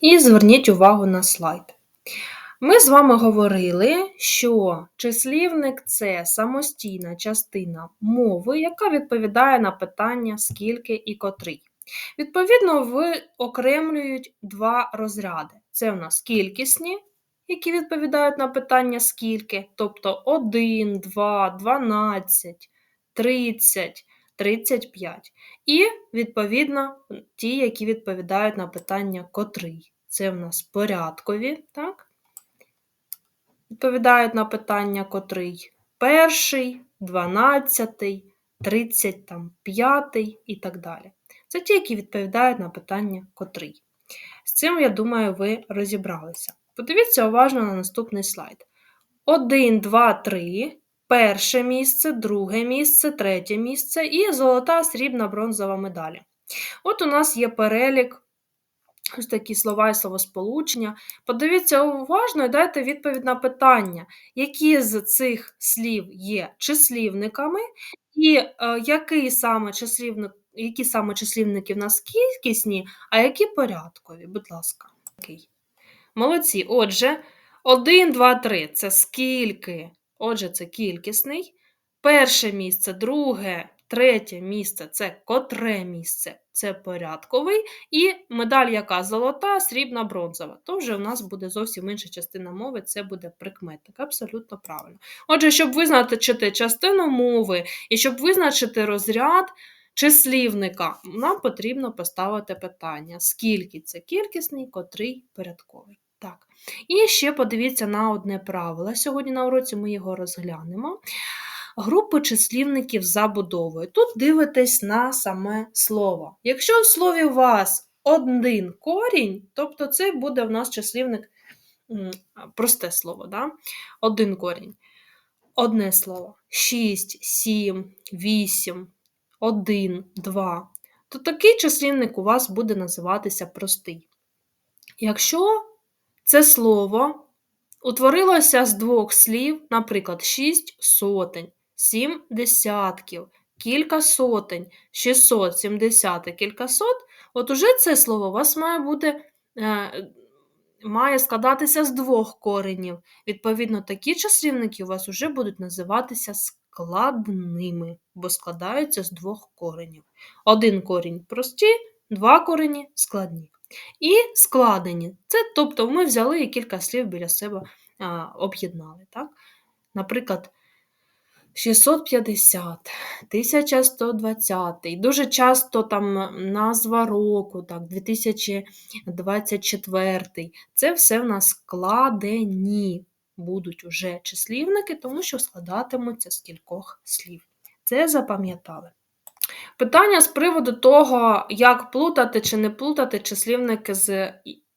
І зверніть увагу на слайд. Ми з вами говорили, що числівник це самостійна частина мови, яка відповідає на питання скільки і котрий. Відповідно, виокремлюють два розряди. Це у нас кількісні, які відповідають на питання скільки, тобто 1, 2, 12, 30, 35. І, відповідно, ті, які відповідають на питання котрий. Це в нас порядкові, так? Відповідають на питання котрий. Перший, дванадцятий, тридцять там, п'ятий і так далі. Це ті, які відповідають на питання котрий. З цим, я думаю, ви розібралися. Подивіться уважно на наступний слайд. 1, 2, 3. Перше місце, друге місце, третє місце і золота, срібна, бронзова медалі. От у нас є перелік, ось такі слова і словосполучення. Подивіться уважно і дайте відповідь на питання, які з цих слів є числівниками, і е, який саме числівник, які саме числівники в нас кількісні, а які порядкові. Будь ласка. Молодці. Отже, 1, 2, 3 це скільки. Отже, це кількісний. Перше місце, друге, третє місце це котре місце, це порядковий. І медаль, яка золота, срібна, бронзова. То вже у нас буде зовсім інша частина мови, це буде прикметник. Абсолютно правильно. Отже, щоб визначити частину мови і щоб визначити розряд числівника, нам потрібно поставити питання: скільки це кількісний, котрий порядковий. Так. І ще подивіться на одне правило. Сьогодні на уроці ми його розглянемо. Групи числівників забудовою. Тут дивитесь на саме слово. Якщо в слові у вас один корінь, тобто це буде в нас числівник просте слово, да? один корінь. Одне слово. 6, 7, 8, 1, 2. То такий числівник у вас буде називатися простий. Якщо це слово утворилося з двох слів, наприклад, шість сотень, сім десятків, кілька сотень, 600, 70, кількасот, от уже це слово у вас має бути. Е, має складатися з двох коренів. Відповідно, такі числівники у вас вже будуть називатися складними, бо складаються з двох коренів. Один корінь прості, два корені складні. І складені. Це, Тобто ми взяли і кілька слів біля себе об'єднали. Так? Наприклад, 650, 1120, дуже часто там назва року, так, 2024. Це все в нас складені будуть уже числівники, тому що складатимуться з кількох слів. Це запам'ятали. Питання з приводу того, як плутати чи не плутати числівники з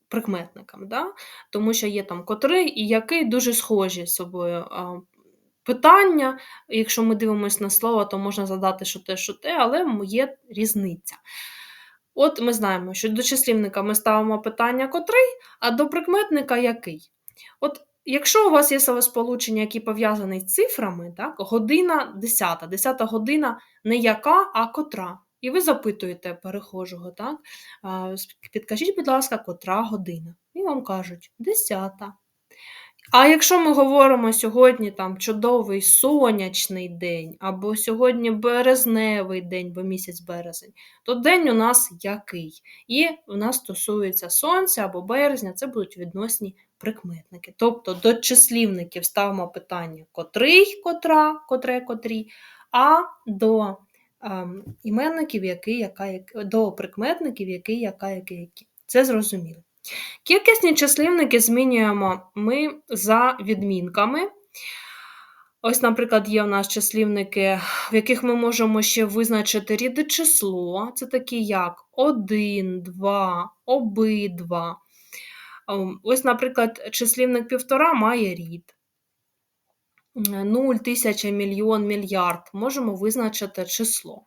прикметниками. Да? Тому що є там котрий і який дуже схожі з собою. Питання, якщо ми дивимося на слово, то можна задати, що те, що те, але є різниця. От ми знаємо, що до числівника ми ставимо питання котрий, а до прикметника який. От Якщо у вас є словосполучення, які пов'язані з цифрами, так, година 10, 10 година не яка, а котра. І ви запитуєте перехожого, так, підкажіть, будь ласка, котра година. І вам кажуть 10. А якщо ми говоримо сьогодні там чудовий сонячний день, або сьогодні березневий день, бо місяць березень, то день у нас який? І в нас стосується сонця або березня, це будуть відносні прикметники. Тобто до числівників ставимо питання котрий, котра, котре, котрі, а до ем, іменників який, яка, як, до прикметників який, яка, який, які. Це зрозуміло. Кількісні числівники змінюємо ми за відмінками. Ось, наприклад, є у нас числівники, в яких ми можемо ще визначити ріди число. Це такі як 1, 2, обидва. Ось, наприклад, числівник півтора має рід. 0, тисяча, мільйон, мільярд. Можемо визначити число.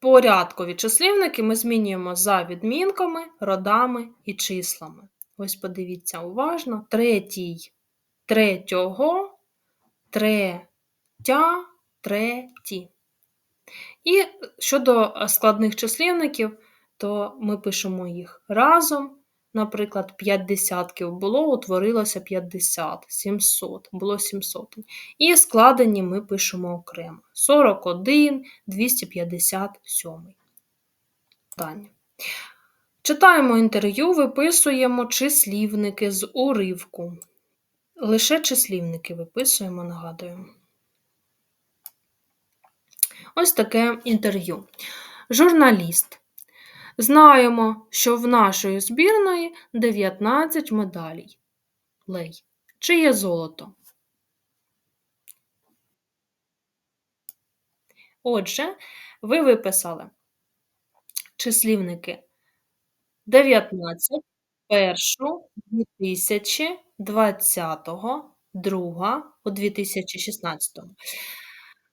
Порядкові числівники ми змінюємо за відмінками, родами і числами. Ось подивіться уважно: третій, третього, третя, треті. І щодо складних числівників, то ми пишемо їх разом. Наприклад, 5 десятків було, утворилося 50, 700, було 700. І складені ми пишемо окремо: 41, 257. Питання. Читаємо інтерв'ю, виписуємо числівники з уривку. Лише числівники виписуємо, нагадую. Ось таке інтерв'ю. Журналіст. Знаємо, що в нашої збірної 19 медалей. Лей. Чи є золото? Отже, ви виписали числівники 19, першу, 2020, друга у 2016.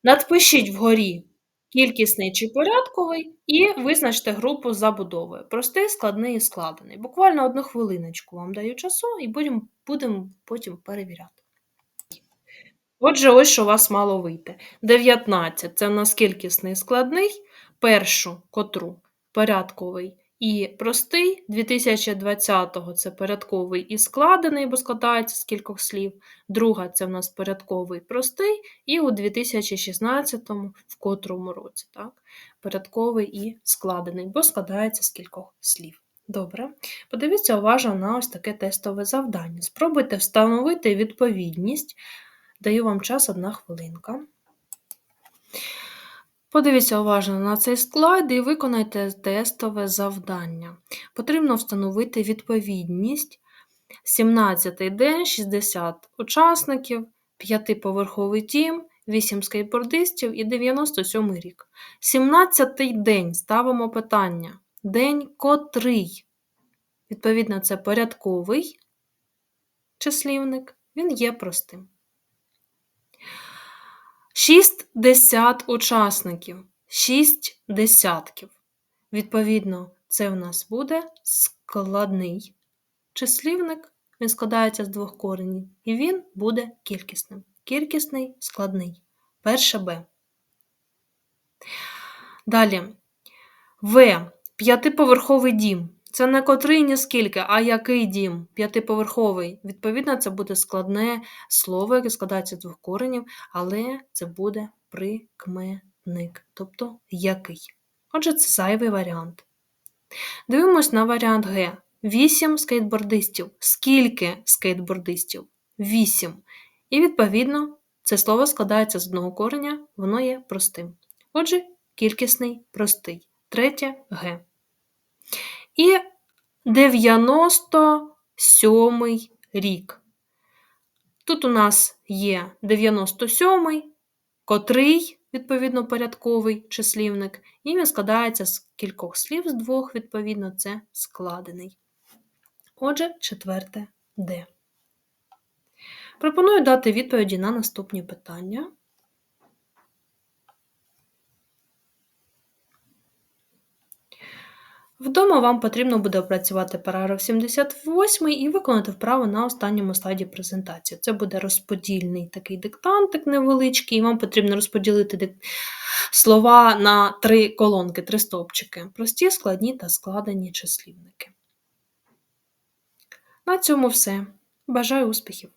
Надпишіть вгорі кількісний чи порядковий і визначте групу забудовою. Простий, складний і складений. Буквально одну хвилиночку вам даю часу і будемо будем потім перевіряти. Отже, ось що у вас мало вийти. 19 це в нас кількісний складний, першу котру порядковий і простий. 2020-го це порядковий і складений, бо складається з кількох слів. Друга це в нас порядковий простий, і у 2016-му, в котрому році, так, порядковий і складений, бо складається з кількох слів. Добре. Подивіться уважно на ось таке тестове завдання. Спробуйте встановити відповідність. Даю вам час одна хвилинка. Подивіться уважно на цей слайд і виконайте тестове завдання. Потрібно встановити відповідність. 17-й день, 60 учасників, 5-поверховий тім, 8 скейтбордистів і 97 рік. 17-й день ставимо питання. День котрий? Відповідно, це порядковий числівник, він є простим. 60 учасників, 6 десятків. Відповідно, це в нас буде складний числівник, він складається з двох коренів, і він буде кількісним. Кількісний складний. Перше Б. Далі. В. П'ятиповерховий дім. Це не котрий ні скільки, а який дім? П'ятиповерховий. Відповідно, це буде складне слово, яке складається з двох коренів, але це буде прикметник, тобто який. Отже, це зайвий варіант. Дивимось на варіант Г. Вісім скейтбордистів. Скільки скейтбордистів? Вісім. І, відповідно, це слово складається з одного кореня, воно є простим. Отже, кількісний простий. Третє Г. І 97 рік. Тут у нас є 97, котрий, відповідно, порядковий числівник, і він складається з кількох слів, з двох, відповідно, це складений. Отже, четверте Д. Пропоную дати відповіді на наступні питання. Вдома вам потрібно буде опрацювати параграф 78 і виконати вправу на останньому слайді презентації. Це буде розподільний такий диктантик невеличкий, і вам потрібно розподілити слова на три колонки, три стовпчики. Прості, складні та складені числівники. На цьому все. Бажаю успіхів!